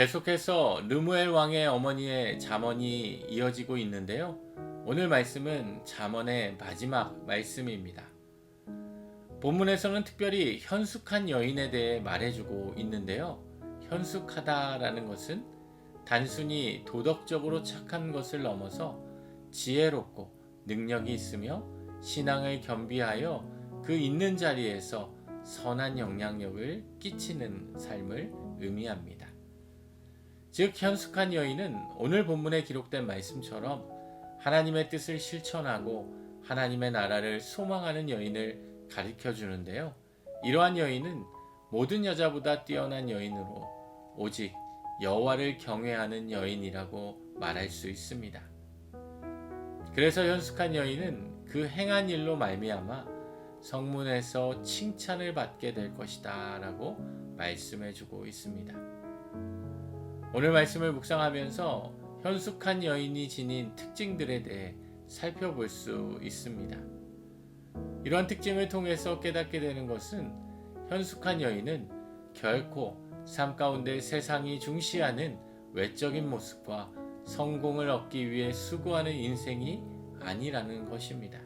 계속해서 르무엘 왕의 어머니의 잠언이 이어지고 있는데요. 오늘 말씀은 잠언의 마지막 말씀입니다. 본문에서는 특별히 현숙한 여인에 대해 말해주고 있는데요. 현숙하다라는 것은 단순히 도덕적으로 착한 것을 넘어서 지혜롭고 능력이 있으며 신앙을 겸비하여 그 있는 자리에서 선한 영향력을 끼치는 삶을 의미합니다. 즉, 현숙한 여인은 오늘 본문에 기록된 말씀처럼 하나님의 뜻을 실천하고 하나님의 나라를 소망하는 여인을 가르쳐 주는데요. 이러한 여인은 모든 여자보다 뛰어난 여인으로 오직 여호와를 경외하는 여인이라고 말할 수 있습니다. 그래서 현숙한 여인은 그 행한 일로 말미암아 성문에서 칭찬을 받게 될 것이다라고 말씀해 주고 있습니다. 오늘 말씀을 묵상하면서 현숙한 여인이 지닌 특징들에 대해 살펴볼 수 있습니다. 이러한 특징을 통해서 깨닫게 되는 것은 현숙한 여인은 결코 삶 가운데 세상이 중시하는 외적인 모습과 성공을 얻기 위해 수고하는 인생이 아니라는 것입니다.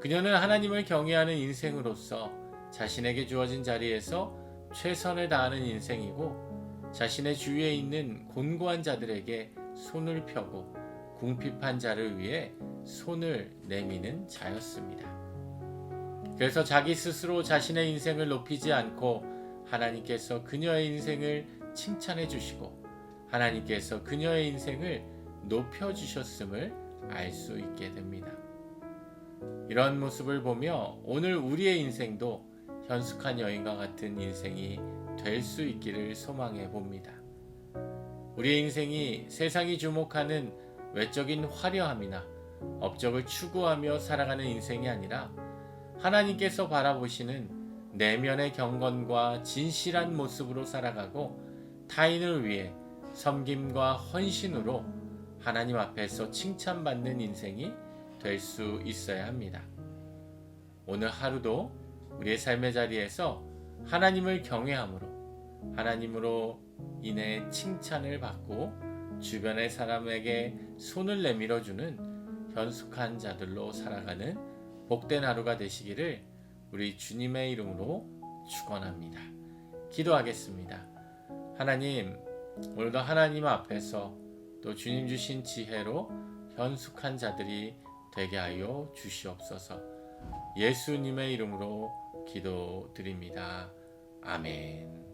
그녀는 하나님을 경외하는 인생으로서 자신에게 주어진 자리에서 최선을 다하는 인생이고 자신의 주위에 있는 곤고한 자들에게 손을 펴고 궁핍한 자를 위해 손을 내미는 자였습니다. 그래서 자기 스스로 자신의 인생을 높이지 않고 하나님께서 그녀의 인생을 칭찬해 주시고 하나님께서 그녀의 인생을 높여 주셨음을 알 수 있게 됩니다. 이런 모습을 보며 오늘 우리의 인생도 현숙한 여인과 같은 인생이 될 수 있기를 소망해 봅니다. 우리의 인생이 세상이 주목하는 외적인 화려함이나 업적을 추구하며 살아가는 인생이 아니라 하나님께서 바라보시는 내면의 경건과 진실한 모습으로 살아가고 타인을 위해 섬김과 헌신으로 하나님 앞에서 칭찬받는 인생이 될 수 있어야 합니다. 오늘 하루도 우리의 삶의 자리에서 하나님을 경외함으로 하나님으로 인해 칭찬을 받고 주변의 사람에게 손을 내밀어 주는 현숙한 자들로 살아가는 복된 하루가 되시기를 우리 주님의 이름으로 축원합니다. 기도하겠습니다. 하나님, 오늘도 하나님 앞에서 또 주님 주신 지혜로 현숙한 자들이 되게 하여 주시옵소서. 예수님의 이름으로 기도드립니다. 아멘.